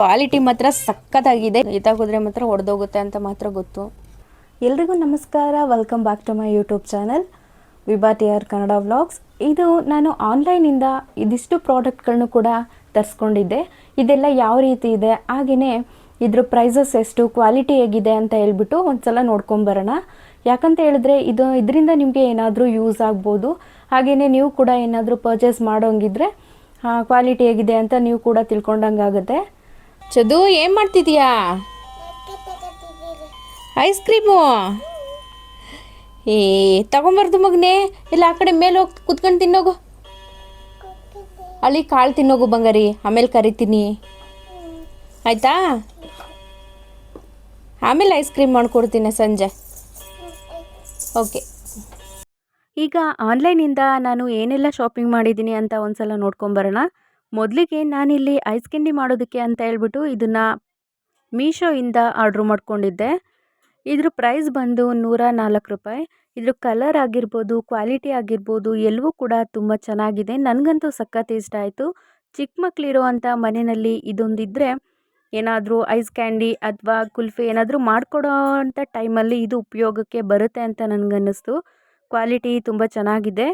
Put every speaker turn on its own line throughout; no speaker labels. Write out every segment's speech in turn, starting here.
Quality ಮಾತ್ರ ಸಖತ್ತಾಗಿದೆ. ಈತಾಗೋದ್ರೆ ಮಾತ್ರ ಒಡೆದೋಗುತ್ತೆ ಅಂತ ಮಾತ್ರ ಗೊತ್ತು. ಎಲ್ರಿಗೂ ನಮಸ್ಕಾರ. Welcome back to my YouTube channel Vibhati R Kannada vlogs ಇದು ನಾನು ಆನ್ಲೈನಿಂದ ಇದಿಷ್ಟು ಪ್ರಾಡಕ್ಟ್ಗಳನ್ನು ಕೂಡ ತರಿಸ್ಕೊಂಡಿದ್ದೆ. ಇದೆಲ್ಲ ಯಾವ ರೀತಿ ಇದೆ? ಹಾಗೆಯೇ ಇದ್ರ ಪ್ರೈಸಸ್ ಎಷ್ಟು? ಕ್ವಾಲಿಟಿ ಹೇಗಿದೆ ಅಂತ ಹೇಳ್ಬಿಟ್ಟು ಒಂದ್ಸಲ ನೋಡ್ಕೊಂಬರೋಣ ಯಾಕಂತ ಹೇಳಿದ್ರೆ ಇದು ಇದರಿಂದ ನಿಮಗೆ ಏನಾದರೂ ಯೂಸ್ ಆಗ್ಬೋದು. ಹಾಗೆಯೇ ನೀವು ಕೂಡ ಏನಾದರೂ ಪರ್ಚೇಸ್ ಮಾಡೋಂಗಿದ್ರೆ ಕ್ವಾಲಿಟಿ ಹೇಗಿದೆ ಅಂತ ನೀವು ಕೂಡ ತಿಳ್ಕೊಂಡಂಗಾಗುತ್ತೆ. ಚದು, ಏನು ಮಾಡ್ತಿದ್ಯಾ? ಐಸ್ ಕ್ರೀಮು ಏ, ತಗೊಂಬಾರ್ದು ಮಗನೇ. ಇಲ್ಲ, ಆ ಕಡೆ ಮೇಲೆ ಹೋಗಿ ಕುತ್ಕೊಂಡು ತಿನ್ನೋಗು. ಅಲ್ಲಿ ಕಾಳು ತಿನ್ನೋಗು ಬಂಗಾರಿ, ಆಮೇಲೆ ಕರಿತೀನಿ ಆಯ್ತಾ? ಆಮೇಲೆ ಐಸ್ ಕ್ರೀಮ್ ಮಾಡ್ಕೊಡ್ತೀನಿ ಸಂಜೆ. ಓಕೆ ಈಗ ಆನ್ಲೈನಿಂದ ನಾನು ಏನೆಲ್ಲ ಶಾಪಿಂಗ್ ಮಾಡಿದ್ದೀನಿ ಅಂತ ಒಂದ್ಸಲ ನೋಡ್ಕೊಂಬರೋಣ ಮೊದಲಿಗೆ ನಾನಿಲ್ಲಿ ಐಸ್ ಕ್ಯಾಂಡಿ ಮಾಡೋದಕ್ಕೆ ಅಂತ ಹೇಳ್ಬಿಟ್ಟು ಇದನ್ನು ಮೀಶೋಯಿಂದ ಆರ್ಡ್ರ್ ಮಾಡ್ಕೊಂಡಿದ್ದೆ. ಇದ್ರ ಪ್ರೈಸ್ ಬಂದು ನೂರ ನಾಲ್ಕು ರೂಪಾಯಿ. ಇದ್ರ ಕಲರ್ ಆಗಿರ್ಬೋದು, ಕ್ವಾಲಿಟಿ ಆಗಿರ್ಬೋದು, ಎಲ್ಲವೂ ಕೂಡ ತುಂಬ ಚೆನ್ನಾಗಿದೆ. ನನಗಂತೂ ಸಖತ್ ಇಷ್ಟ ಆಯಿತು. ಚಿಕ್ಕ ಮಕ್ಕಳಿರುವಂಥ ಮನೆಯಲ್ಲಿ ಇದೊಂದಿದ್ದರೆ ಏನಾದರೂ ಐಸ್ ಕ್ಯಾಂಡಿ ಅಥವಾ ಕುಲ್ಫಿ ಏನಾದರೂ ಮಾಡಿಕೊಡೋ ಅಂಥ ಟೈಮಲ್ಲಿ ಇದು ಉಪಯೋಗಕ್ಕೆ ಬರುತ್ತೆ ಅಂತ ನನಗನ್ನಿಸ್ತು. ಕ್ವಾಲಿಟಿ ತುಂಬ ಚೆನ್ನಾಗಿದೆ.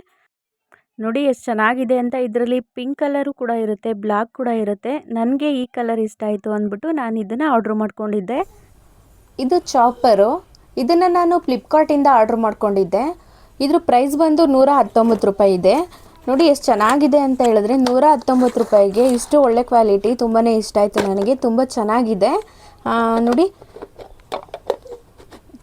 ನೋಡಿ ಎಷ್ಟು ಚೆನ್ನಾಗಿದೆ ಅಂತ. ಇದರಲ್ಲಿ ಪಿಂಕ್ ಕಲರು ಕೂಡ ಇರುತ್ತೆ ಬ್ಲ್ಯಾಕ್ ಕೂಡ ಇರುತ್ತೆ. ನನಗೆ ಈ ಕಲರ್ ಇಷ್ಟ ಆಯಿತು ಅಂದ್ಬಿಟ್ಟು ನಾನು ಇದನ್ನು ಆರ್ಡ್ರ್ ಮಾಡ್ಕೊಂಡಿದ್ದೆ. ಇದು ಚಾಪರು ಇದನ್ನು ನಾನು ಫ್ಲಿಪ್ಕಾರ್ಟಿಂದ ಆರ್ಡ್ರ್ ಮಾಡ್ಕೊಂಡಿದ್ದೆ. ಇದ್ರ ಪ್ರೈಸ್ ಬಂದು ನೂರ ಹತ್ತೊಂಬತ್ತು ರೂಪಾಯಿ ಇದೆ. ನೋಡಿ ಎಷ್ಟು ಚೆನ್ನಾಗಿದೆ ಅಂತ ಹೇಳಿದ್ರೆ ನೂರ ಹತ್ತೊಂಬತ್ತು ರೂಪಾಯಿಗೆ ಇಷ್ಟು ಒಳ್ಳೆ ಕ್ವಾಲಿಟಿ ತುಂಬಾ ಇಷ್ಟ ಆಯಿತು ನನಗೆ. ತುಂಬ ಚೆನ್ನಾಗಿದೆ. ನೋಡಿ,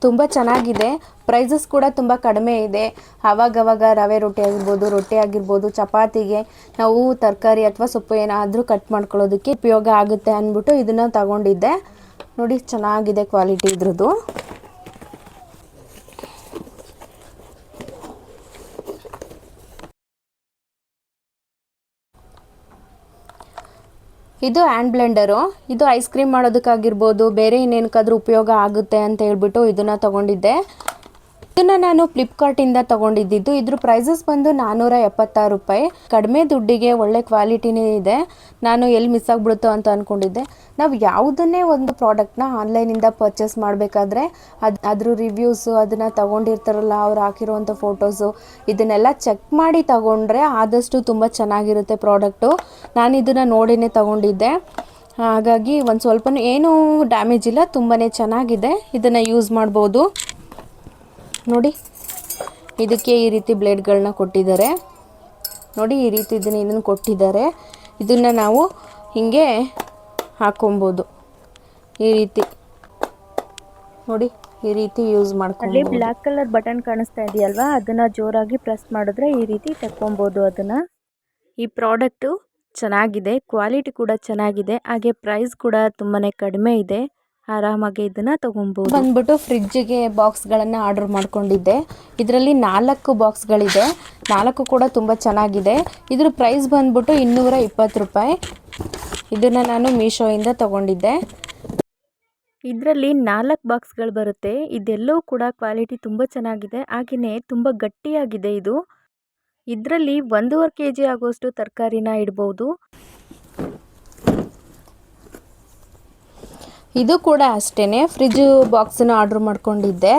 ತುಂಬ ಚೆನ್ನಾಗಿದೆ. ಪ್ರೈಸಸ್ ಕೂಡ ತುಂಬ ಕಡಿಮೆ ಇದೆ. ಆವಾಗವಾಗ ರವೆ ರೊಟ್ಟಿ ಆಗಿರ್ಬೋದು ರೊಟ್ಟಿ ಆಗಿರ್ಬೋದು, ಚಪಾತಿಗೆ ನಾವು ತರಕಾರಿ ಅಥವಾ ಸೊಪ್ಪು ಏನಾದರೂ ಕಟ್ ಮಾಡ್ಕೊಳ್ಳೋದಕ್ಕೆ ಉಪಯೋಗ ಆಗುತ್ತೆ ಅಂದ್ಬಿಟ್ಟು ಇದನ್ನು ತಗೊಂಡಿದ್ದೆ. ನೋಡಿ, ಚೆನ್ನಾಗಿದೆ ಕ್ವಾಲಿಟಿ ಇದ್ರದ್ದು. ಇದು ಹ್ಯಾಂಡ್ ಬ್ಲೆಂಡರು ಇದು ಐಸ್ ಕ್ರೀಮ್ ಮಾಡೋದಕ್ಕಾಗಿರ್ಬೋದು, ಬೇರೆ ಇನ್ನೇನಕ್ಕಾದ್ರೂ ಉಪಯೋಗ ಆಗುತ್ತೆ ಅಂತ ಹೇಳ್ಬಿಟ್ಟು ಇದನ್ನು ತಗೊಂಡಿದ್ದೆ. ಇದನ್ನು ನಾನು ಫ್ಲಿಪ್ಕಾರ್ಟಿಂದ ತಗೊಂಡಿದ್ದಿದ್ದು. ಇದ್ರ ಪ್ರೈಸಸ್ ಬಂದು ನಾನ್ನೂರ ಎಪ್ಪತ್ತಾರು ರೂಪಾಯಿ. ಕಡಿಮೆ ದುಡ್ಡಿಗೆ ಒಳ್ಳೆ ಕ್ವಾಲಿಟಿನೇ ಇದೆ. ನಾನು ಎಲ್ಲಿ ಮಿಸ್ ಆಗಿಬಿಡುತ್ತೋ ಅಂತ ಅಂದ್ಕೊಂಡಿದ್ದೆ ನಾವು ಯಾವುದನ್ನೇ ಒಂದು ಪ್ರಾಡಕ್ಟ್ನ ಆನ್ಲೈನಿಂದ ಪರ್ಚೇಸ್ ಮಾಡಬೇಕಾದ್ರೆ ಅದು, ಅದ್ರ ರಿವ್ಯೂಸು ಅದನ್ನು ತಗೊಂಡಿರ್ತಾರಲ್ಲ, ಅವ್ರು ಹಾಕಿರುವಂಥ ಫೋಟೋಸು ಇದನ್ನೆಲ್ಲ ಚೆಕ್ ಮಾಡಿ ತಗೊಂಡ್ರೆ ಆದಷ್ಟು ತುಂಬ ಚೆನ್ನಾಗಿರುತ್ತೆ ಪ್ರಾಡಕ್ಟು ನಾನು ಇದನ್ನು ನೋಡಿನೇ ತಗೊಂಡಿದ್ದೆ. ಹಾಗಾಗಿ ಒಂದು ಸ್ವಲ್ಪ ಏನೂ ಡ್ಯಾಮೇಜ್ ಇಲ್ಲ ತುಂಬಾ ಚೆನ್ನಾಗಿದೆ. ಇದನ್ನು ಯೂಸ್ ಮಾಡ್ಬೋದು. ನೋಡಿ. ಇದಕ್ಕೆ ಈ ರೀತಿ ಬ್ಲೇಡ್ಗಳನ್ನ ಕೊಟ್ಟಿದ್ದಾರೆ. ನೋಡಿ ಈ ರೀತಿ ಇದನ್ನು ಇದನ್ನು ಕೊಟ್ಟಿದ್ದಾರೆ. ಇದನ್ನು ನಾವು ಹೀಗೆ ಹಾಕೊಬೋದು. ಈ ರೀತಿ. ನೋಡಿ ಈ ರೀತಿ ಯೂಸ್ ಮಾಡ್ಕೊಂಡು ಬ್ಲ್ಯಾಕ್ ಕಲರ್ ಬಟನ್ ಕಾಣಿಸ್ತಾ ಇದೆಯಲ್ವಾ? ಅದನ್ನು ಜೋರಾಗಿ ಪ್ರೆಸ್ ಮಾಡಿದ್ರೆ ಈ ರೀತಿ ತಕ್ಕೊಬೋದು ಅದನ್ನು. ಈ ಪ್ರಾಡಕ್ಟು ಚೆನ್ನಾಗಿದೆ. ಕ್ವಾಲಿಟಿ ಕೂಡ ಚೆನ್ನಾಗಿದೆ. ಹಾಗೆ ಪ್ರೈಸ್ ಕೂಡ ತುಂಬಾ ಕಡಿಮೆ ಇದೆ. ಆರಾಮಾಗಿ ಇದನ್ನು ತೊಗೊಬೋದು. ಬಂದ್ಬಿಟ್ಟು ಫ್ರಿಜ್ಜಿಗೆ ಬಾಕ್ಸ್ಗಳನ್ನು ಆರ್ಡರ್ ಮಾಡ್ಕೊಂಡಿದ್ದೆ. ಇದರಲ್ಲಿ ನಾಲ್ಕು ಬಾಕ್ಸ್ಗಳಿದೆ. ನಾಲ್ಕು ಕೂಡ ತುಂಬ ಚೆನ್ನಾಗಿದೆ. ಇದ್ರ ಪ್ರೈಸ್ ಬಂದ್ಬಿಟ್ಟು ಇನ್ನೂರ ಇಪ್ಪತ್ತು ರೂಪಾಯಿ. ಇದನ್ನು ನಾನು ಮೀಶೋಯಿಂದ ತಗೊಂಡಿದ್ದೆ. ಇದರಲ್ಲಿ ನಾಲ್ಕು ಬಾಕ್ಸ್ಗಳು ಬರುತ್ತೆ. ಇದೆಲ್ಲವೂ ಕೂಡ ಕ್ವಾಲಿಟಿ ತುಂಬ ಚೆನ್ನಾಗಿದೆ. ಹಾಗೆಯೇ ತುಂಬ ಗಟ್ಟಿಯಾಗಿದೆ ಇದು. ಇದರಲ್ಲಿ ಒಂದೂವರೆ ಕೆ ಜಿ ಆಗುವಷ್ಟು ತರಕಾರಿನ ಇಡ್ಬೋದು. ಇದು ಕೂಡ ಅಷ್ಟೇ ಫ್ರಿಜ್ ಬಾಕ್ಸನ್ನ ಆರ್ಡ್ರ್ ಮಾಡ್ಕೊಂಡಿದ್ದೆ.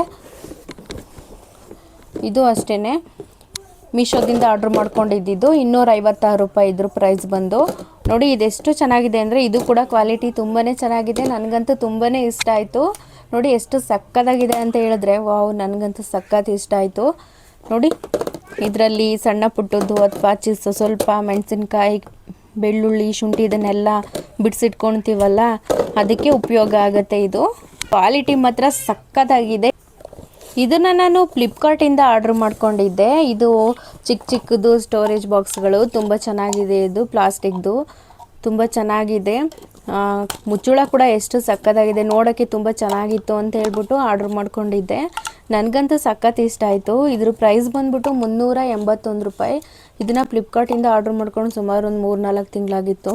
ಇದು ಅಷ್ಟೇ ಮೀಶೋದಿಂದ ಆರ್ಡ್ರ್ ಮಾಡ್ಕೊಂಡಿದ್ದಿದ್ದು ಇನ್ನೂರ ಐವತ್ತಾರು ರೂಪಾಯಿ ಇದ್ರ ಪ್ರೈಸ್ ಬಂದು. ನೋಡಿ, ಇದೆಷ್ಟು ಚೆನ್ನಾಗಿದೆ ಅಂದರೆ ಇದು ಕೂಡ ಕ್ವಾಲಿಟಿ ತುಂಬಾ ಚೆನ್ನಾಗಿದೆ. ನನಗಂತೂ ತುಂಬಾ ಇಷ್ಟ ಆಯಿತು. ನೋಡಿ, ಎಷ್ಟು ಸಕ್ಕತ್ತಾಗಿದೆ ಅಂತ ಹೇಳಿದ್ರೆ, ವಾವ್, ನನಗಂತೂ ಸಕ್ಕತ್ತು ಇಷ್ಟ ಆಯಿತು. ನೋಡಿ, ಇದರಲ್ಲಿ ಸಣ್ಣ ಪುಟ್ಟದ್ದು ಅಥವಾ ಚಿಸ್ ಸ್ವಲ್ಪ ಮೆಣಸಿನ್ಕಾಯಿ, ಬೆಳ್ಳುಳ್ಳಿ, ಶುಂಠಿ, ಇದನ್ನೆಲ್ಲ ಬಿಡಿಸಿಟ್ಕೊಳ್ತೀವಲ್ಲ ಅದಕ್ಕೆ ಉಪಯೋಗ ಆಗುತ್ತೆ ಇದು. ಕ್ವಾಲಿಟಿ ಮಾತ್ರ ಸಕ್ಕತ್ತಾಗಿದೆ ಇದನ್ನು ನಾನು ಫ್ಲಿಪ್ಕಾರ್ಟಿಂದ ಆರ್ಡ್ರ್ ಮಾಡ್ಕೊಂಡಿದ್ದೆ. ಇದು ಚಿಕ್ಕ ಚಿಕ್ಕದು ಸ್ಟೋರೇಜ್ ಬಾಕ್ಸ್ಗಳು ತುಂಬ ಚೆನ್ನಾಗಿದೆ ಇದು ಪ್ಲಾಸ್ಟಿಕ್ದು ತುಂಬ ಚೆನ್ನಾಗಿದೆ. ಮುಚ್ಚುಳ ಕೂಡ ಎಷ್ಟು ಸಕ್ಕತ್ತಾಗಿದೆ ನೋಡೋಕ್ಕೆ ತುಂಬ ಚೆನ್ನಾಗಿತ್ತು ಅಂತ ಹೇಳ್ಬಿಟ್ಟು ಆರ್ಡ್ರ್ ಮಾಡ್ಕೊಂಡಿದ್ದೆ. ನನಗಂತೂ ಸಖತ್ ಇಷ್ಟ ಆಯಿತು. ಇದ್ರ ಪ್ರೈಸ್ ಬಂದ್ಬಿಟ್ಟು ಮುನ್ನೂರ ಎಂಬತ್ತೊಂದು ರೂಪಾಯಿ. ಇದನ್ನು ಫ್ಲಿಪ್ಕಾರ್ಟಿಂದ ಆರ್ಡ್ರ್ ಮಾಡ್ಕೊಂಡು ಸುಮಾರು ಒಂದು ಮೂರು ನಾಲ್ಕು ತಿಂಗಳಾಗಿತ್ತು.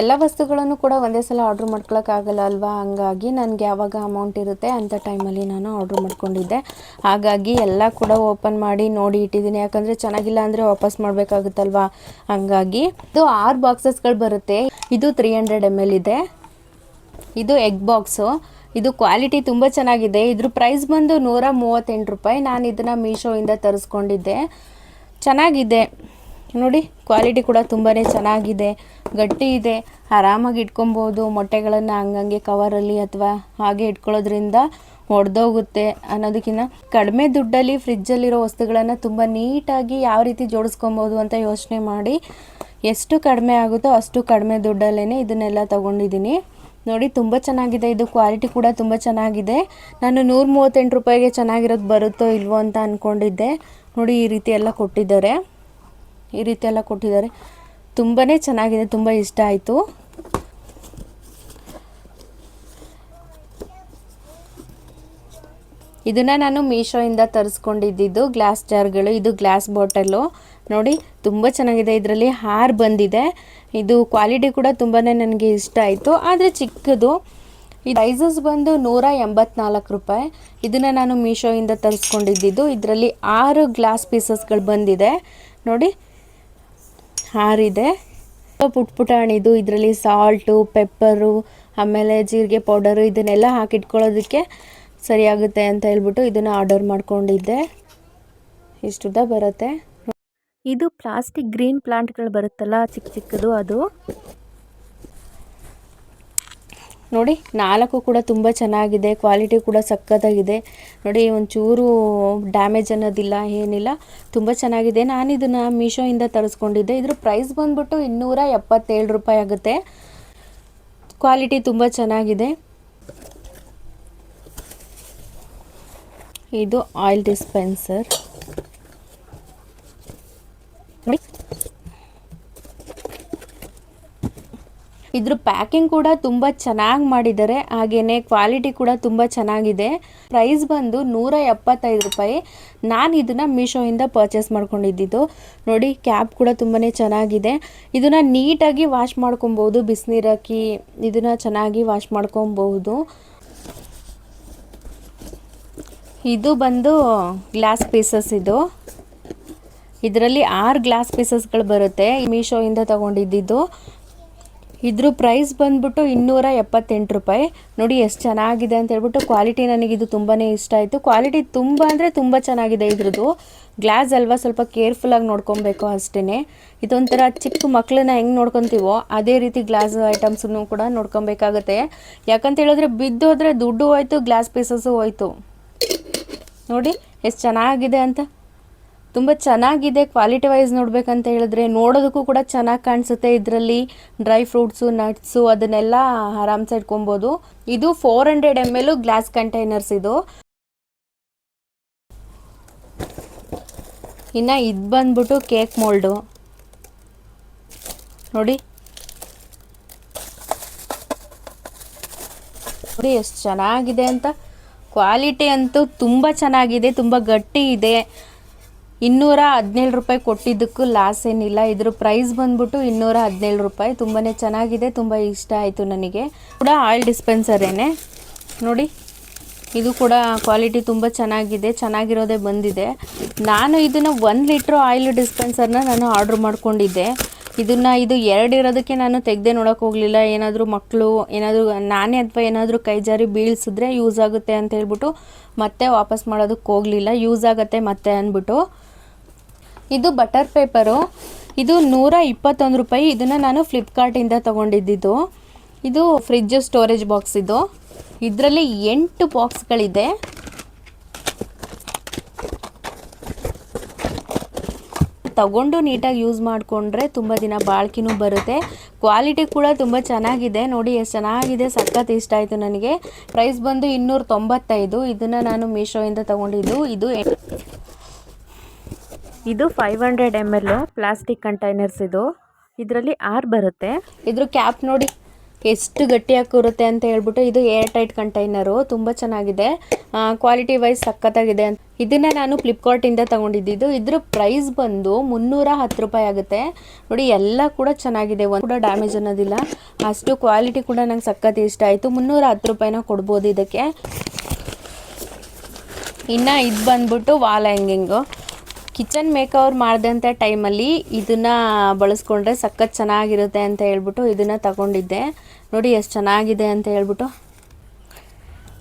ಎಲ್ಲ ವಸ್ತುಗಳನ್ನು ಕೂಡ ಒಂದೇ ಸಲ ಆರ್ಡ್ರ್ ಮಾಡ್ಕೊಳಕ್ಕಾಗಲ್ಲ ಅಲ್ವಾ? ಹಂಗಾಗಿ ನನಗೆ ಯಾವಾಗ ಅಮೌಂಟ್ ಇರುತ್ತೆ ಅಂಥ ಟೈಮಲ್ಲಿ ನಾನು ಆರ್ಡ್ರ್ ಮಾಡ್ಕೊಂಡಿದ್ದೆ. ಹಾಗಾಗಿ ಎಲ್ಲ ಕೂಡ ಓಪನ್ ಮಾಡಿ ನೋಡಿ ಇಟ್ಟಿದ್ದೀನಿ. ಯಾಕಂದರೆ ಚೆನ್ನಾಗಿಲ್ಲ ಅಂದರೆ ವಾಪಸ್ ಮಾಡಬೇಕಾಗುತ್ತಲ್ವಾ? ಹಂಗಾಗಿ ಇದು ಆರು ಬಾಕ್ಸಸ್ಗಳು ಬರುತ್ತೆ. ಇದು ತ್ರೀ ಹಂಡ್ರೆಡ್ ಎಂ ಎಲ್ ಇದೆ. ಇದು ಎಗ್ ಬಾಕ್ಸು ಇದು ಕ್ವಾಲಿಟಿ ತುಂಬ ಚೆನ್ನಾಗಿದೆ. ಇದ್ರ ಪ್ರೈಸ್ ಬಂದು ನೂರ ಮೂವತ್ತೆಂಟು ರೂಪಾಯಿ. ನಾನು ಇದನ್ನು ಮೀಶೋಯಿಂದ ತರಿಸ್ಕೊಂಡಿದ್ದೆ. ಚೆನ್ನಾಗಿದೆ. ನೋಡಿ ಕ್ವಾಲಿಟಿ ಕೂಡ ತುಂಬಾ ಚೆನ್ನಾಗಿದೆ. ಗಟ್ಟಿ ಇದೆ. ಆರಾಮಾಗಿ ಇಟ್ಕೊಬೋದು. ಮೊಟ್ಟೆಗಳನ್ನು ಹಂಗಂಗೆ ಕವರಲ್ಲಿ ಅಥವಾ ಹಾಗೆ ಇಟ್ಕೊಳ್ಳೋದ್ರಿಂದ ಒಡೆದೋಗುತ್ತೆ ಅನ್ನೋದಕ್ಕಿಂತ ಕಡಿಮೆ ದುಡ್ಡಲ್ಲಿ ಫ್ರಿಜ್ಜಲ್ಲಿರೋ ವಸ್ತುಗಳನ್ನು ತುಂಬ ನೀಟಾಗಿ ಯಾವ ರೀತಿ ಜೋಡಿಸ್ಕೊಬೋದು ಅಂತ ಯೋಚನೆ ಮಾಡಿ ಎಷ್ಟು ಕಡಿಮೆ ಆಗುತ್ತೋ ಅಷ್ಟು ಕಡಿಮೆ ದುಡ್ಡಲ್ಲೇ ಇದನ್ನೆಲ್ಲ ತೊಗೊಂಡಿದ್ದೀನಿ. ನೋಡಿ, ತುಂಬ ಚೆನ್ನಾಗಿದೆ. ಇದು ಕ್ವಾಲಿಟಿ ಕೂಡ ತುಂಬ ಚೆನ್ನಾಗಿದೆ. ನಾನು ನೂರ ಮೂವತ್ತೆಂಟು ರೂಪಾಯಿಗೆ ಚೆನ್ನಾಗಿರೋದು ಬರುತ್ತೋ ಇಲ್ವೋ ಅಂತ ಅಂದ್ಕೊಂಡಿದ್ದೆ ನೋಡಿ, ಈ ರೀತಿ ಎಲ್ಲ ಕೊಟ್ಟಿದ್ದಾರೆ. ಈ ರೀತಿ ಎಲ್ಲ ಕೊಟ್ಟಿದ್ದಾರೆ. ತುಂಬಾ ಚೆನ್ನಾಗಿದೆ, ತುಂಬ ಇಷ್ಟ ಆಯಿತು. ಇದನ್ನು ನಾನು ಮೀಶೋಯಿಂದ ತರಿಸ್ಕೊಂಡಿದ್ದು ಗ್ಲಾಸ್ ಜಾರ್ಗಳು, ಇದು ಗ್ಲಾಸ್ ಬಾಟಲು. ನೋಡಿ, ತುಂಬ ಚೆನ್ನಾಗಿದೆ. ಇದರಲ್ಲಿ ಹಾರ್ ಬಂದಿದೆ. ಇದು ಕ್ವಾಲಿಟಿ ಕೂಡ ತುಂಬಾ ನನಗೆ ಇಷ್ಟ ಆಯಿತು. ಆದರೆ ಚಿಕ್ಕದು. ಈ ಪ್ರೈಸಸ್ ಬಂದು ನೂರ ಎಂಬತ್ನಾಲ್ಕು ರೂಪಾಯಿ. ಇದನ್ನು ನಾನು ಮೀಶೋಯಿಂದ ತರಿಸ್ಕೊಂಡಿದ್ದು ಇದರಲ್ಲಿ ಆರು ಗ್ಲಾಸ್ ಪೀಸಸ್ಗಳು ಬಂದಿದೆ. ನೋಡಿ ಹಾರಿದೆ ಪುಟ್ ಪುಟಾಣಿದು ಇದರಲ್ಲಿ ಸಾಲ್ಟು, ಪೆಪ್ಪರು, ಆಮೇಲೆ ಜೀರಿಗೆ ಪೌಡರು ಇದನ್ನೆಲ್ಲ ಹಾಕಿಟ್ಕೊಳ್ಳೋದಕ್ಕೆ ಸರಿಯಾಗುತ್ತೆ ಅಂತ ಹೇಳ್ಬಿಟ್ಟು ಇದನ್ನು ಆರ್ಡರ್ ಮಾಡ್ಕೊಂಡಿದ್ದೆ. ಇಷ್ಟುದ್ದ ಬರುತ್ತೆ. ಇದು ಪ್ಲಾಸ್ಟಿಕ್ ಗ್ರೀನ್ ಪ್ಲಾಂಟ್ಗಳು ಬರುತ್ತಲ್ಲ, ಚಿಕ್ಕ ಚಿಕ್ಕದು ಅದು. ನೋಡಿ, ನಾಲ್ಕು ಕೂಡ ತುಂಬ ಚೆನ್ನಾಗಿದೆ ಕ್ವಾಲಿಟಿ ಕೂಡ ಸಕ್ಕತ್ತಾಗಿದೆ ನೋಡಿ, ಒಂಚೂರು ಡ್ಯಾಮೇಜ್ ಅನ್ನೋದಿಲ್ಲ, ಏನಿಲ್ಲ. ತುಂಬ ಚೆನ್ನಾಗಿದೆ. ನಾನು ಇದನ್ನು ಮೀಶೋಯಿಂದ ತರಿಸ್ಕೊಂಡಿದ್ದೆ. ಇದ್ರ ಪ್ರೈಸ್ ಬಂದ್ಬಿಟ್ಟು ಇನ್ನೂರ ಎಪ್ಪತ್ತೇಳು ರೂಪಾಯಿ ಆಗುತ್ತೆ. ಕ್ವಾಲಿಟಿ ತುಂಬ ಚೆನ್ನಾಗಿದೆ. ಇದು ಆಯಿಲ್ ಡಿಸ್ಪೆನ್ಸರ್ ಇದ್ರ ಪ್ಯಾಕಿಂಗ್ ಕೂಡ ತುಂಬ ಚೆನ್ನಾಗಿ ಮಾಡಿದ್ದಾರೆ. ಹಾಗೆಯೇ ಕ್ವಾಲಿಟಿ ಕೂಡ ತುಂಬ ಚೆನ್ನಾಗಿದೆ. ಪ್ರೈಸ್ ಬಂದು ನೂರ ಎಪ್ಪತ್ತೈದು ರೂಪಾಯಿ. ನಾನು ಇದನ್ನು ಮೀಶೋಯಿಂದ ಪರ್ಚೇಸ್ ಮಾಡ್ಕೊಂಡಿದ್ದು. ನೋಡಿ ಕ್ಯಾಪ್ ಕೂಡ ತುಂಬಾ ಚೆನ್ನಾಗಿದೆ. ಇದನ್ನು ನೀಟಾಗಿ ವಾಶ್ ಮಾಡ್ಕೊಬೋದು, ಬಿಸಿನೀರು ಹಾಕಿ ಇದನ್ನು ಚೆನ್ನಾಗಿ ವಾಶ್ ಮಾಡ್ಕೊಬಹುದು ಇದು ಬಂದು ಗ್ಲಾಸ್ ಪೀಸಸ್ ಇದು. ಇದರಲ್ಲಿ ಆರು ಗ್ಲಾಸ್ ಪೀಸಸ್ಗಳು ಬರುತ್ತೆ. ಮೀಶೋಯಿಂದ ತೊಗೊಂಡಿದ್ದು. ಇದ್ರ ಪ್ರೈಸ್ ಬಂದ್ಬಿಟ್ಟು ಇನ್ನೂರ ಎಪ್ಪತ್ತೆಂಟು ರೂಪಾಯಿ. ನೋಡಿ ಎಷ್ಟು ಚೆನ್ನಾಗಿದೆ ಅಂತ ಹೇಳ್ಬಿಟ್ಟು ಕ್ವಾಲಿಟಿ ನನಗಿದು ತುಂಬಾ ಇಷ್ಟ ಆಯಿತು. ಕ್ವಾಲಿಟಿ ತುಂಬ ಅಂದರೆ ತುಂಬ ಚೆನ್ನಾಗಿದೆ ಇದ್ರದ್ದು. ಗ್ಲಾಸ್ ಅಲ್ವಾ ಸ್ವಲ್ಪ ಕೇರ್ಫುಲ್ಲಾಗಿ ನೋಡ್ಕೊಬೇಕು ಅಷ್ಟೇ ಇದೊಂಥರ ಚಿಕ್ಕ ಮಕ್ಕಳನ್ನ ಹೆಂಗೆ ನೋಡ್ಕೊತೀವೋ ಅದೇ ರೀತಿ ಗ್ಲಾಸ್ ಐಟಮ್ಸನ್ನು ಕೂಡ ನೋಡ್ಕೊಬೇಕಾಗತ್ತೆ. ಯಾಕಂತ ಹೇಳಿದ್ರೆ ಬಿದ್ದೋದ್ರೆ ದುಡ್ಡು ಹೋಯ್ತು ಗ್ಲಾಸ್ ಪೀಸಸ್ಸು ಹೋಯ್ತು. ನೋಡಿ ಎಷ್ಟು ಚೆನ್ನಾಗಿದೆ ಅಂತ. ತುಂಬ ಚೆನ್ನಾಗಿದೆ. ಕ್ವಾಲಿಟಿ ವೈಸ್ ನೋಡಬೇಕಂತ ಹೇಳಿದ್ರೆ ನೋಡೋದಕ್ಕೂ ಕೂಡ ಚೆನ್ನಾಗಿ ಕಾಣಿಸುತ್ತೆ. ಇದರಲ್ಲಿ ಡ್ರೈ ಫ್ರೂಟ್ಸು ನಟ್ಸು ಅದನ್ನೆಲ್ಲ ಆರಾಮ್ಸೆ ಇಟ್ಕೊಬೋದು ಇದು four hundred M L glass containers ಇದು. ಇನ್ನು ಇದು ಬಂದ್ಬಿಟ್ಟು ಕೇಕ್ ಮೋಲ್ಡು ನೋಡಿ. ನೋಡಿ ಎಷ್ಟು ಚೆನ್ನಾಗಿದೆ ಅಂತ. ಕ್ವಾಲಿಟಿ ಅಂತೂ ತುಂಬ ಚೆನ್ನಾಗಿದೆ, ತುಂಬ ಗಟ್ಟಿ ಇದೆ. ಇನ್ನೂರ ಹದಿನೇಳು ರೂಪಾಯಿ ಕೊಟ್ಟಿದ್ದಕ್ಕೂ ಲಾಸ್ ಏನಿಲ್ಲ. ಇದ್ರ ಪ್ರೈಸ್ ಬಂದ್ಬಿಟ್ಟು ಇನ್ನೂರ ಹದಿನೇಳು ರೂಪಾಯಿ. ತುಂಬಾ ಚೆನ್ನಾಗಿದೆ, ತುಂಬ ಇಷ್ಟ ಆಯಿತು ನನಗೆ. ಕೂಡ ಆಯಿಲ್ ಡಿಸ್ಪೆನ್ಸರೇನೆ ನೋಡಿ, ಇದು ಕೂಡ ಕ್ವಾಲಿಟಿ ತುಂಬ ಚೆನ್ನಾಗಿದೆ, ಚೆನ್ನಾಗಿರೋದೇ ಬಂದಿದೆ. ನಾನು ಇದನ್ನು ಒಂದು ಲೀಟ್ರ್ ಆಯಿಲ್ ಡಿಸ್ಪೆನ್ಸರ್ನ ನಾನು ಆರ್ಡ್ರ್ ಮಾಡ್ಕೊಂಡಿದ್ದೆ. ಇದನ್ನು ಇದು ಎರಡು ಇರೋದಕ್ಕೆ ನಾನು ತೆಗೆದೇ ನೋಡೋಕೆ ಹೋಗಲಿಲ್ಲ. ಏನಾದರೂ ಮಕ್ಕಳು ಏನಾದರೂ ನಾನೇ ಅಥವಾ ಏನಾದರೂ ಕೈ ಜಾರಿ ಬೀಳ್ಸಿದ್ರೆ ಯೂಸ್ ಆಗುತ್ತೆ ಅಂತ ಹೇಳ್ಬಿಟ್ಟು ಮತ್ತೆ ವಾಪಸ್ ಮಾಡೋದಕ್ಕೆ ಹೋಗಲಿಲ್ಲ. ಯೂಸ್ ಆಗುತ್ತೆ ಮತ್ತೆ ಅಂದ್ಬಿಟ್ಟು. ಇದು ಬಟರ್ ಪೇಪರು. ಇದು ನೂರ ಇಪ್ಪತ್ತೊಂದು ರೂಪಾಯಿ. ಇದನ್ನು ನಾನು ಫ್ಲಿಪ್ಕಾರ್ಟಿಂದ ತೊಗೊಂಡಿದ್ದಿದ್ದು. ಇದು ಫ್ರಿಜ್ ಸ್ಟೋರೇಜ್ ಬಾಕ್ಸ್ ಇದು. ಇದರಲ್ಲಿ ಎಂಟು ಬಾಕ್ಸ್ಗಳಿದೆ. ತಗೊಂಡು ನೀಟಾಗಿ ಯೂಸ್ ಮಾಡಿಕೊಂಡ್ರೆ ತುಂಬ ದಿನ ಬಾಳ್ಕಿನೂ ಬರುತ್ತೆ. ಕ್ವಾಲಿಟಿ ಕೂಡ ತುಂಬ ಚೆನ್ನಾಗಿದೆ. ನೋಡಿ ಎಷ್ಟು ಚೆನ್ನಾಗಿದೆ. ಸಖತ್ ಇಷ್ಟ ಆಯಿತು ನನಗೆ. ಪ್ರೈಸ್ ಬಂದು ಇನ್ನೂರ ತೊಂಬತ್ತೈದು. ಇದನ್ನು ನಾನು ಮೀಶೋಯಿಂದ ತೊಗೊಂಡಿದ್ದು. ಇದು ಇದು five hundred M L plastic containers ಇದು. ಇದರಲ್ಲಿ ಆರ್ ಬರುತ್ತೆ. ಇದ್ರ ಕ್ಯಾಪ್ ನೋಡಿ ಎಷ್ಟು ಗಟ್ಟಿಯಾಗಿ ಕೂರುತ್ತೆ ಅಂತ ಹೇಳ್ಬಿಟ್ಟು ಇದು ಏರ್ ಟೈಟ್ ಕಂಟೈನರು ತುಂಬ ಚೆನ್ನಾಗಿದೆ. ಕ್ವಾಲಿಟಿ ವೈಸ್ ಇದನ್ನೇ ಇದನ್ನ ನಾನು ಫ್ಲಿಪ್ಕಾರ್ಟಿಂದ ತೊಗೊಂಡಿದ್ದು. ಇದ್ರ ಪ್ರೈಸ್ ಬಂದು ಮುನ್ನೂರ ಹತ್ತು ರೂಪಾಯಿ ಆಗುತ್ತೆ. ನೋಡಿ, ಎಲ್ಲ ಕೂಡ ಚೆನ್ನಾಗಿದೆ. ಒಂದು ಕೂಡ ಡ್ಯಾಮೇಜ್ ಅನ್ನೋದಿಲ್ಲ. ಅಷ್ಟು ಕ್ವಾಲಿಟಿ ಕೂಡ ನಂಗೆ ಸಖತ್ ಇಷ್ಟ ಆಯಿತು. ಮುನ್ನೂರ ಹತ್ತು ರೂಪಾಯಿನ ಕೊಡ್ಬೋದು ಇದಕ್ಕೆ. ಇನ್ನು ಇದು ಬಂದ್ಬಿಟ್ಟು ವಾಲ್ ಹ್ಯಾಂಗಿಂಗು ಕಿಚನ್ ಮೇಕವರ್ ಮಾಡಿದಂಥ ಟೈಮಲ್ಲಿ ಇದನ್ನು ಬಳಸ್ಕೊಂಡ್ರೆ ಸಖತ್ ಚೆನ್ನಾಗಿರುತ್ತೆ ಅಂತ ಹೇಳ್ಬಿಟ್ಟು ಇದನ್ನು ತಗೊಂಡಿದ್ದೆ. ನೋಡಿ ಎಷ್ಟು ಚೆನ್ನಾಗಿದೆ ಅಂತ ಹೇಳ್ಬಿಟ್ಟು.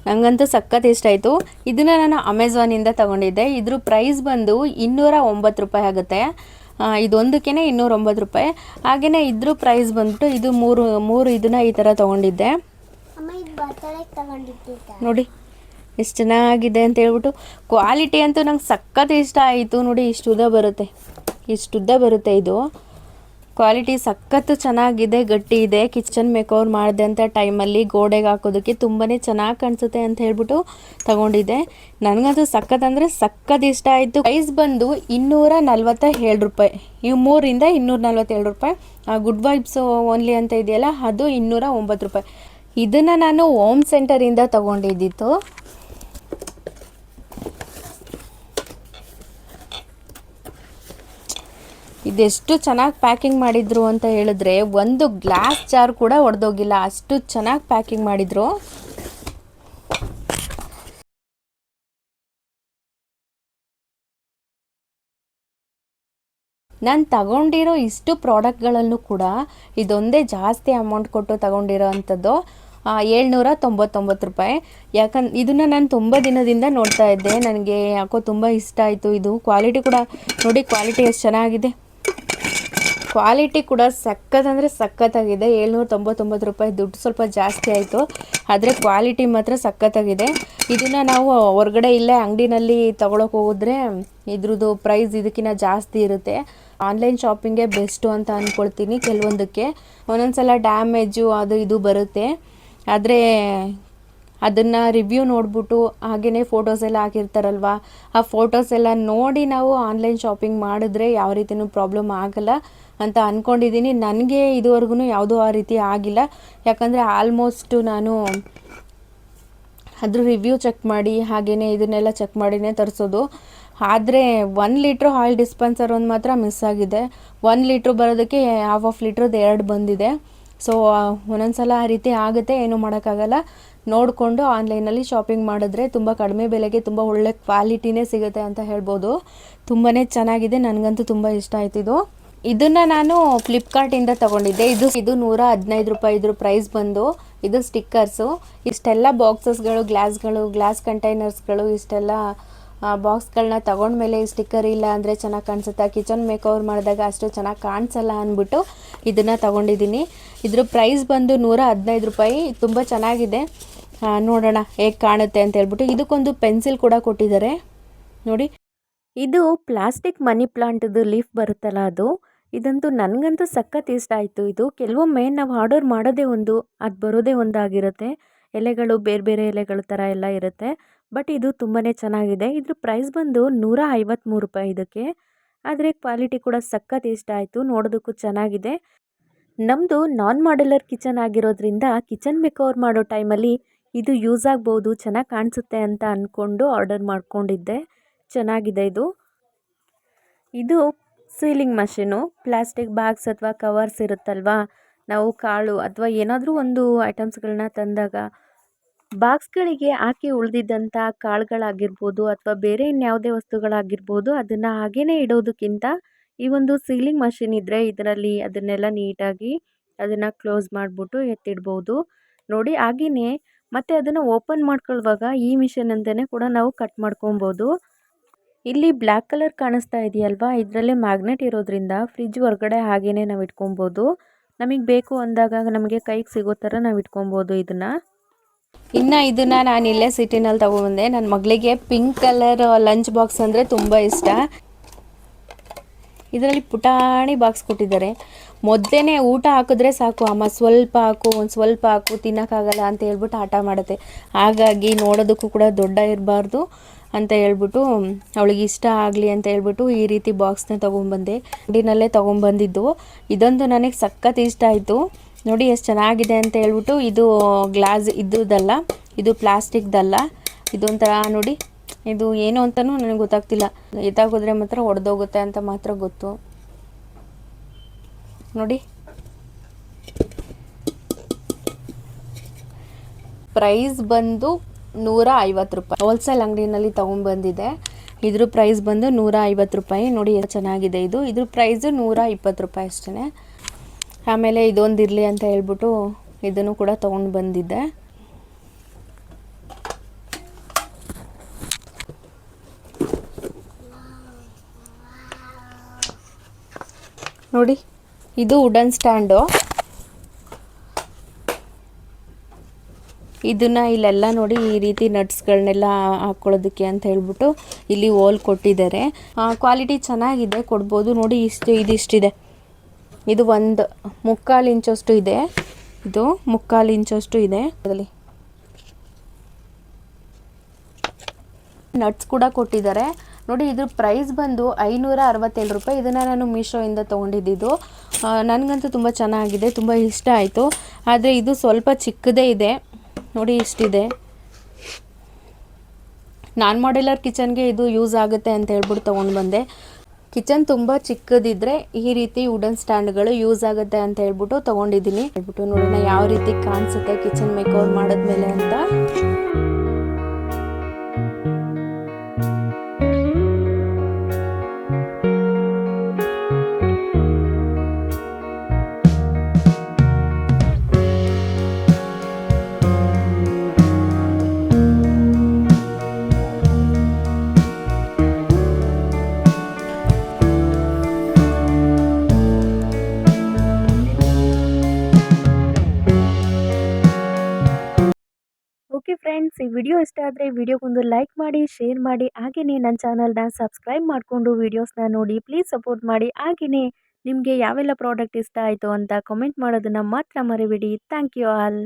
ನನಗಂತೂ ಸಖತ್ ಇಷ್ಟ ಆಯಿತು. ಇದನ್ನು ನಾನು ಅಮೆಝಾನಿಂದ ತಗೊಂಡಿದ್ದೆ. ಇದ್ರ ಪ್ರೈಸ್ ಬಂದು ಇನ್ನೂರ ಒಂಬತ್ತು ರೂಪಾಯಿ ಆಗುತ್ತೆ. ಇದೊಂದಕ್ಕೇ ಇದೊಂದಕ್ಕೆ ಇನ್ನೂರ ಒಂಬತ್ತು ರೂಪಾಯಿ. ಹಾಗೆಯೇ ಇದ್ರ ಪ್ರೈಸ್ ಬಂದ್ಬಿಟ್ಟು ಇದು ಮೂರು ಮೂರು ಇದನ್ನು ಈ ಥರ ತಗೊಂಡಿದ್ದು. ನೋಡಿ. ಎಷ್ಟು ಚೆನ್ನಾಗಿದೆ ಅಂತ ಹೇಳ್ಬಿಟ್ಟು ಕ್ವಾಲಿಟಿ ಅಂತೂ ನಂಗೆ ಸಖತ್ ಇಷ್ಟ ಆಯಿತು ನೋಡಿ, ಇಷ್ಟು ಉದ್ದ ಬರುತ್ತೆ. ಇಷ್ಟು ಉದ್ದ ಬರುತ್ತೆ ಇದು. ಕ್ವಾಲಿಟಿ ಸಖತ್ತು ಚೆನ್ನಾಗಿದೆ, ಗಟ್ಟಿ ಇದೆ. ಕಿಚನ್ ಮೇಕವರ್ ಅಂತ ಟೈಮಲ್ಲಿ ಗೋಡೆಗೆ ಹಾಕೋದಕ್ಕೆ ತುಂಬಾ ಚೆನ್ನಾಗಿ ಕಾಣಿಸುತ್ತೆ ಅಂತ ಹೇಳ್ಬಿಟ್ಟು ತಗೊಂಡಿದ್ದೆ. ನನಗಂತೂ ಸಖತ್ ಅಂದರೆ ಸಖತ್ ಇಷ್ಟ ಆಯಿತು. ಪ್ರೈಸ್ ಬಂದು ಇನ್ನೂರ ನಲ್ವತ್ತ ಏಳು ರೂಪಾಯಿ. ಇವು ಮೂರಿಂದ ಇನ್ನೂರ ನಲ್ವತ್ತೇಳು ರೂಪಾಯಿ. ಆ ಗುಡ್ ವೈಬ್ಸ್ ಓನ್ಲಿ ಅಂತ ಇದೆಯಲ್ಲ, ಅದು ಇನ್ನೂರ ಒಂಬತ್ತು ರೂಪಾಯಿ. ಇದನ್ನು ನಾನು ಹೋಮ್ ಸೆಂಟರಿಂದ ತಗೊಂಡಿದ್ದಿತ್ತು ಇದೆಷ್ಟು ಚೆನ್ನಾಗಿ ಪ್ಯಾಕಿಂಗ್ ಮಾಡಿದ್ರು ಅಂತ ಹೇಳಿದ್ರೆ ಒಂದು ಗ್ಲಾಸ್ ಜಾರ್ ಕೂಡ ಒಡೆದೋಗಿಲ್ಲ. ಅಷ್ಟು ಚೆನ್ನಾಗಿ ಪ್ಯಾಕಿಂಗ್ ಮಾಡಿದ್ರು. ನಾನು ತಗೊಂಡಿರೋ ಇಷ್ಟು ಪ್ರಾಡಕ್ಟ್ಗಳಲ್ಲೂ ಕೂಡ ಇದೊಂದೇ ಜಾಸ್ತಿ ಅಮೌಂಟ್ ಕೊಟ್ಟು ತಗೊಂಡಿರೋ ಅಂಥದ್ದು ಏಳ್ನೂರ ತೊಂಬತ್ತೊಂಬತ್ತು ರೂಪಾಯಿ. ಯಾಕಂದ್, ಇದನ್ನು ನಾನು ತುಂಬ ದಿನದಿಂದ ನೋಡ್ತಾ ಇದ್ದೆ. ನನಗೆ ಯಾಕೋ ತುಂಬ ಇಷ್ಟ ಆಯಿತು. ಇದು ಕ್ವಾಲಿಟಿ ಕೂಡ ನೋಡಿ ಕ್ವಾಲಿಟಿ ಎಷ್ಟು ಚೆನ್ನಾಗಿದೆ. ಕ್ವಾಲಿಟಿ ಕೂಡ ಸಖತ್ ಅಂದರೆ ಸಖತ್ತಾಗಿದೆ ಏಳ್ನೂರ ತೊಂಬತ್ತೊಂಬತ್ತು ರೂಪಾಯಿ ದುಡ್ಡು ಸ್ವಲ್ಪ ಜಾಸ್ತಿ ಆಯಿತು. ಆದರೆ ಕ್ವಾಲಿಟಿ ಮಾತ್ರ ಸಖತ್ತಾಗಿದೆ ಇದನ್ನು ನಾವು ಹೊರಗಡೆ ಇಲ್ಲೇ ಅಂಗಡಿನಲ್ಲಿ ತೊಗೊಳಕ್ಕೆ ಹೋದ್ರೆ ಇದ್ರದ್ದು ಪ್ರೈಸ್ ಇದಕ್ಕಿಂತ ಜಾಸ್ತಿ ಇರುತ್ತೆ. ಆನ್ಲೈನ್ ಶಾಪಿಂಗೇ ಬೆಸ್ಟು ಅಂತ ಅಂದ್ಕೊಳ್ತೀನಿ ಕೆಲವೊಂದಕ್ಕೆ. ಒಂದೊಂದ್ಸಲ ಡ್ಯಾಮೇಜು ಅದು ಇದು ಬರುತ್ತೆ. ಆದರೆ ಅದನ್ನು ರಿವ್ಯೂ ನೋಡ್ಬಿಟ್ಟು ಹಾಗೆಯೇ ಫೋಟೋಸ್ ಎಲ್ಲ ಹಾಕಿರ್ತಾರಲ್ವ? ಆ ಫೋಟೋಸ್ ಎಲ್ಲ ನೋಡಿ ನಾವು ಆನ್ಲೈನ್ ಶಾಪಿಂಗ್ ಮಾಡಿದ್ರೆ ಯಾವ ರೀತಿಯೂ ಪ್ರಾಬ್ಲಮ್ ಆಗಲ್ಲ. ಅಂತ ಅಂದ್ಕೊಂಡಿದ್ದೀನಿ ನನಗೆ ಇದುವರೆಗೂ ಯಾವುದೂ ಆ ರೀತಿ ಆಗಿಲ್ಲ. ಯಾಕಂದರೆ ಆಲ್ಮೋಸ್ಟು ನಾನು ಅದ್ರ ರಿವ್ಯೂ ಚೆಕ್ ಮಾಡಿ ಹಾಗೆಯೇ ಇದನ್ನೆಲ್ಲ ಚೆಕ್ ಮಾಡಿನೇ ತರಿಸೋದು. ಆದರೆ ಒನ್ ಲೀಟ್ರ್ ಆಯಿಲ್ ಡಿಸ್ಪೆನ್ಸರ್ ಒಂದು ಮಾತ್ರ ಮಿಸ್ ಆಗಿದೆ. ಒನ್ ಲೀಟ್ರ್ ಬರೋದಕ್ಕೆ ಹಾಫ್ ಆಫ್ ಲೀಟ್ರದ್ದು ಎರಡು ಬಂದಿದೆ. ಸೊ ಒಂದೊಂದ್ಸಲ ಆ ರೀತಿ ಆಗುತ್ತೆ, ಏನೂ ಮಾಡೋಕ್ಕಾಗಲ್ಲ. ನೋಡಿಕೊಂಡು ಆನ್ಲೈನಲ್ಲಿ ಶಾಪಿಂಗ್ ಮಾಡಿದ್ರೆ ತುಂಬ ಕಡಿಮೆ ಬೆಲೆಗೆ ತುಂಬ ಒಳ್ಳೆ ಕ್ವಾಲಿಟಿನೇ ಸಿಗುತ್ತೆ ಅಂತ ಹೇಳ್ಬೋದು. ತುಂಬಾ ಚೆನ್ನಾಗಿದೆ, ನನಗಂತೂ ತುಂಬ ಇಷ್ಟ ಆಯ್ತು ಇದು. ಇದನ್ನು ನಾನು ಫ್ಲಿಪ್ಕಾರ್ಟಿಂದ ತಗೊಂಡಿದ್ದೆ. ಇದು ಇದು ನೂರ ಹದಿನೈದು ರೂಪಾಯಿ ಇದ್ರ ಪ್ರೈಸ್ ಬಂದು, ಇದು ಸ್ಟಿಕ್ಕರ್ಸು ಇಷ್ಟೆಲ್ಲ ಬಾಕ್ಸಸ್ಗಳು ಗ್ಲಾಸ್ಗಳು ಗ್ಲಾಸ್ ಕಂಟೈನರ್ಸ್ಗಳು ಇಷ್ಟೆಲ್ಲ ಬಾಕ್ಸ್ಗಳನ್ನ ತಗೊಂಡ್ಮೇಲೆ ಈ ಸ್ಟಿಕ್ಕರ್ ಇಲ್ಲ ಅಂದರೆ ಚೆನ್ನಾಗಿ ಕಾಣಿಸುತ್ತೆ? ಕಿಚನ್ ಮೇಕವರ್ ಮಾಡಿದಾಗ ಅಷ್ಟು ಚೆನ್ನಾಗಿ ಕಾಣಿಸಲ್ಲ ಅಂದ್ಬಿಟ್ಟು ಇದನ್ನು ತಗೊಂಡಿದ್ದೀನಿ. ಇದ್ರ ಪ್ರೈಸ್ ಬಂದು ನೂರ ಹದಿನೈದು ರೂಪಾಯಿ. ತುಂಬ ಚೆನ್ನಾಗಿದೆ. ನೋಡೋಣ ಹೇಗೆ ಕಾಣುತ್ತೆ ಅಂತ ಹೇಳ್ಬಿಟ್ಟು. ಇದಕ್ಕೊಂದು ಪೆನ್ಸಿಲ್ ಕೂಡ ಕೊಟ್ಟಿದ್ದಾರೆ. ನೋಡಿ. ಇದು ಪ್ಲಾಸ್ಟಿಕ್ ಮನಿ ಪ್ಲಾಂಟ್ದು ಲೀಫ್ ಬರುತ್ತಲ್ಲ ಅದು? ಇದಂತೂ ನನಗಂತೂ ಸಖತ್ ಇಷ್ಟ ಆಯಿತು. ಇದು ಕೆಲವೊಮ್ಮೆ ನಾವು ಆರ್ಡರ್ ಮಾಡೋದೇ ಒಂದು, ಅದು ಬರೋದೇ ಒಂದಾಗಿರುತ್ತೆ. ಎಲೆಗಳು ಬೇರೆ ಬೇರೆ ಎಲೆಗಳ ಥರ ಎಲ್ಲ ಇರುತ್ತೆ. ಬಟ್ ಇದು ತುಂಬಾ ಚೆನ್ನಾಗಿದೆ. ಇದ್ರ ಪ್ರೈಸ್ ಬಂದು ನೂರ ಐವತ್ತ್ಮೂರು ರೂಪಾಯಿ ಇದಕ್ಕೆ. ಆದರೆ ಕ್ವಾಲಿಟಿ ಕೂಡ ಸಖತ್ ಇಷ್ಟ ಆಯಿತು. ನೋಡೋದಕ್ಕೂ ಚೆನ್ನಾಗಿದೆ. ನಮ್ಮದು ನಾನ್ ಮಾಡ್ಯುಲರ್ ಕಿಚನ್ ಆಗಿರೋದ್ರಿಂದ ಕಿಚನ್ ಮೇಕವರ್ ಮಾಡೋ ಟೈಮಲ್ಲಿ ಇದು ಯೂಸ್ ಆಗ್ಬೋದು, ಚೆನ್ನಾಗಿ ಕಾಣಿಸುತ್ತೆ ಅಂತ ಅಂದ್ಕೊಂಡು ಆರ್ಡರ್ ಮಾಡ್ಕೊಂಡಿದ್ದೆ. ಚೆನ್ನಾಗಿದೆ ಇದು. ಇದು ಸೀಲಿಂಗ್ ಮಷೀನು, ಪ್ಲಾಸ್ಟಿಕ್ ಬ್ಯಾಗ್ಸ್ ಅಥವಾ ಕವರ್ಸ್ ಇರುತ್ತಲ್ವಾ? ನಾವು ಕಾಳು ಅಥವಾ ಏನಾದರೂ ಒಂದು ಐಟಮ್ಸ್ಗಳನ್ನ ತಂದಾಗ ಬಾಕ್ಸ್ಗಳಿಗೆ ಹಾಕಿ ಉಳಿದಿದ್ದಂಥ ಕಾಳುಗಳಾಗಿರ್ಬೋದು ಅಥವಾ ಬೇರೆ ಇನ್ಯಾವುದೇ ವಸ್ತುಗಳಾಗಿರ್ಬೋದು ಅದನ್ನು ಹಾಗೇ ಇಡೋದಕ್ಕಿಂತ ಈ ಒಂದು ಸೀಲಿಂಗ್ ಮಷಿನ್ ಇದ್ದರೆ ಇದರಲ್ಲಿ ಅದನ್ನೆಲ್ಲ ನೀಟಾಗಿ ಅದನ್ನು ಕ್ಲೋಸ್ ಮಾಡಿಬಿಟ್ಟು ಎತ್ತಿಡ್ಬೋದು. ನೋಡಿ ಹಾಗೆಯೇ ಮತ್ತು ಅದನ್ನು ಓಪನ್ ಮಾಡ್ಕೊಳ್ಳುವಾಗ ಈ ಮಿಷನ್ ಅಂತಲೇ ಕೂಡ ನಾವು ಕಟ್ ಮಾಡ್ಕೊಬೋದು. ಇಲ್ಲಿ ಬ್ಲ್ಯಾಕ್ ಕಲರ್ ಕಾಣಿಸ್ತಾ ಇದೆಯಲ್ವಾ? ಇದರಲ್ಲಿ ಮ್ಯಾಗ್ನೆಟ್ ಇರೋದ್ರಿಂದ ಫ್ರಿಜ್ ಹೊರಗಡೆ ಹಾಗೇ ನಾವು ಇಟ್ಕೊಬೋದು. ನಮಗೆ ಬೇಕು ಅಂದಾಗ ನಮಗೆ ಕೈಗೆ ಸಿಗೋ ಥರ ನಾವು ಇಟ್ಕೊಬೋದು ಇದನ್ನು. ಇನ್ನು ಇದನ್ನು ನಾನು ಇಲ್ಲೇ ಸಿಟಿನಲ್ಲಿ ತೊಗೊಬಂದೆ ನನ್ನ ಮಗಳಿಗೆ ಪಿಂಕ್ ಕಲರ್ ಲಂಚ್ ಬಾಕ್ಸ್ ಅಂದರೆ ತುಂಬ ಇಷ್ಟ. ಇದರಲ್ಲಿ ಪುಟಾಣಿ ಬಾಕ್ಸ್ ಕೊಟ್ಟಿದ್ದಾರೆ. ಮೊದಲೇ ಊಟ ಹಾಕಿದ್ರೆ ಸಾಕು, ಅಮ್ಮ ಸ್ವಲ್ಪ ಹಾಕು, ಒಂದು ಸ್ವಲ್ಪ ಹಾಕು, ತಿನ್ನೋಕ್ಕಾಗಲ್ಲ ಅಂತ ಹೇಳ್ಬಿಟ್ಟು ಆಟ ಮಾಡುತ್ತೆ. ಹಾಗಾಗಿ ನೋಡೋದಕ್ಕೂ ಕೂಡ ದೊಡ್ಡ ಇರಬಾರ್ದು. ಅಂತ ಹೇಳ್ಬಿಟ್ಟು ಅವಳಿಗೆ ಇಷ್ಟ ಆಗಲಿ ಅಂತ ಹೇಳ್ಬಿಟ್ಟು ಈ ರೀತಿ ಬಾಕ್ಸ್ನ ತೊಗೊಂಬಂದೆ ಅಂಗಡಿನಲ್ಲೇ ತೊಗೊಂಬಂದಿದ್ದು ಇದೊಂದು ನನಗೆ ಸಖತ್ ಇಷ್ಟ ಆಯಿತು. ನೋಡಿ ಎಷ್ಟು ಚೆನ್ನಾಗಿದೆ ಅಂತ ಹೇಳ್ಬಿಟ್ಟು ಇದು ಗ್ಲಾಸ್ ಇದ್ದುದಲ್ಲ, ಇದು ಪ್ಲಾಸ್ಟಿಕ್ದಲ್ಲ ಇದೊಂಥರ ನೋಡಿ, ಇದು ಏನು ಅಂತಲೂ ನನಗೆ ಗೊತ್ತಾಗ್ತಿಲ್ಲ. ಎತ್ತಾಗೋದ್ರೆ ಮಾತ್ರ ಒಡೆದೋಗುತ್ತೆ ಅಂತ ಮಾತ್ರ ಗೊತ್ತು. ನೋಡಿ. ಪ್ರೈಸ್ ಬಂದು ನೂರ ಐವತ್ತು ರೂಪಾಯಿ. ಹೋಲ್ಸೇಲ್ ಅಂಗಡಿನಲ್ಲಿ ತೊಗೊಂಡ್ಬಂದಿದೆ. ಇದ್ರ ಪ್ರೈಸ್ ಬಂದು ನೂರ ಐವತ್ತು ರೂಪಾಯಿ. ನೋಡಿ ಚೆನ್ನಾಗಿದೆ ಇದು. ಇದ್ರ ಪ್ರೈಸು ನೂರ ಇಪ್ಪತ್ತು ರೂಪಾಯಿ ಅಷ್ಟೇ ಆಮೇಲೆ ಇದೊಂದು ಇರಲಿ ಅಂತ ಹೇಳ್ಬಿಟ್ಟು ಇದನ್ನು ಕೂಡ ತೊಗೊಂಡು ಬಂದಿದ್ದೆ ನೋಡಿ, ಇದು ವುಡನ್ ಸ್ಟ್ಯಾಂಡು ಇದನ್ನ ಇಲ್ಲೆಲ್ಲ ನೋಡಿ ಈ ರೀತಿ ನಟ್ಸ್ಗಳನ್ನೆಲ್ಲ ಹಾಕ್ಕೊಳ್ಳೋದಕ್ಕೆ ಅಂತ ಹೇಳ್ಬಿಟ್ಟು ಇಲ್ಲಿ ಹೋಲ್ ಕೊಟ್ಟಿದ್ದಾರೆ. ಕ್ವಾಲಿಟಿ ಚೆನ್ನಾಗಿದೆ, ಕೊಡ್ಬೋದು. ನೋಡಿ ಇಷ್ಟು, ಇದಿಷ್ಟಿದೆ. ಇದು ಒಂದು ಮುಕ್ಕಾಲು ಇಂಚಷ್ಟು ಇದೆ. ಇದು ಮುಕ್ಕಾಲು ಇಂಚಷ್ಟು ಇದೆ. ಅದರಲ್ಲಿ ನಟ್ಸ್ ಕೂಡ ಕೊಟ್ಟಿದ್ದಾರೆ. ನೋಡಿ, ಇದ್ರ ಪ್ರೈಸ್ ಬಂದು ಐನೂರ ಅರವತ್ತೇಳು ರೂಪಾಯಿ. ಇದನ್ನು ನಾನು ಮೀಶೋಯಿಂದ ತೊಗೊಂಡಿದ್ದು ನನಗಂತೂ ತುಂಬ ಚೆನ್ನಾಗಿದೆ, ತುಂಬ ಇಷ್ಟ ಆಯಿತು. ಆದರೆ ಇದು ಸ್ವಲ್ಪ ಚಿಕ್ಕದೇ ಇದೆ. ನೋಡಿ ಇಷ್ಟಿದೆ. ನಾನ್ ಮಾಡ್ಯುಲರ್ ಕಿಚನ್ಗೆ ಇದು ಯೂಸ್ ಆಗುತ್ತೆ ಅಂತ ಹೇಳ್ಬಿಟ್ಟು ತೊಗೊಂಡು ಬಂದೆ. ಕಿಚನ್ ತುಂಬ ಚಿಕ್ಕದಿದ್ರೆ ಈ ರೀತಿ ವುಡನ್ ಸ್ಟ್ಯಾಂಡ್ಗಳು ಯೂಸ್ ಆಗುತ್ತೆ ಅಂತ ಹೇಳ್ಬಿಟ್ಟು ತೊಗೊಂಡಿದ್ದೀನಿ. ಹೇಳ್ಬಿಟ್ಟು ನೋಡೋಣ ಯಾವ ರೀತಿ ಕಾಣಿಸುತ್ತೆ ಕಿಚನ್ ಮೇಕೋವರ್ ಮಾಡಿದ್ಮೇಲೆ ಅಂತ. ಈ ವಿಡಿಯೋ ಇಷ್ಟ ಆದರೆ ವಿಡಿಯೋಗೊಂದು ಲೈಕ್ ಮಾಡಿ, ಶೇರ್ ಮಾಡಿ ಹಾಗೆಯೇ ನನ್ನ ಚಾನಲ್ನ ಸಬ್ಸ್ಕ್ರೈಬ್ ಮಾಡಿಕೊಂಡು ವೀಡಿಯೋಸ್ನ ನೋಡಿ, ಪ್ಲೀಸ್ ಸಪೋರ್ಟ್ ಮಾಡಿ ಹಾಗೆಯೇ ನಿಮಗೆ ಯಾವೆಲ್ಲ ಪ್ರಾಡಕ್ಟ್ ಇಷ್ಟ ಆಯಿತು ಅಂತ ಕಮೆಂಟ್ ಮಾಡೋದನ್ನು ಮಾತ್ರ ಮರಿಬೇಡಿ. Thank you all.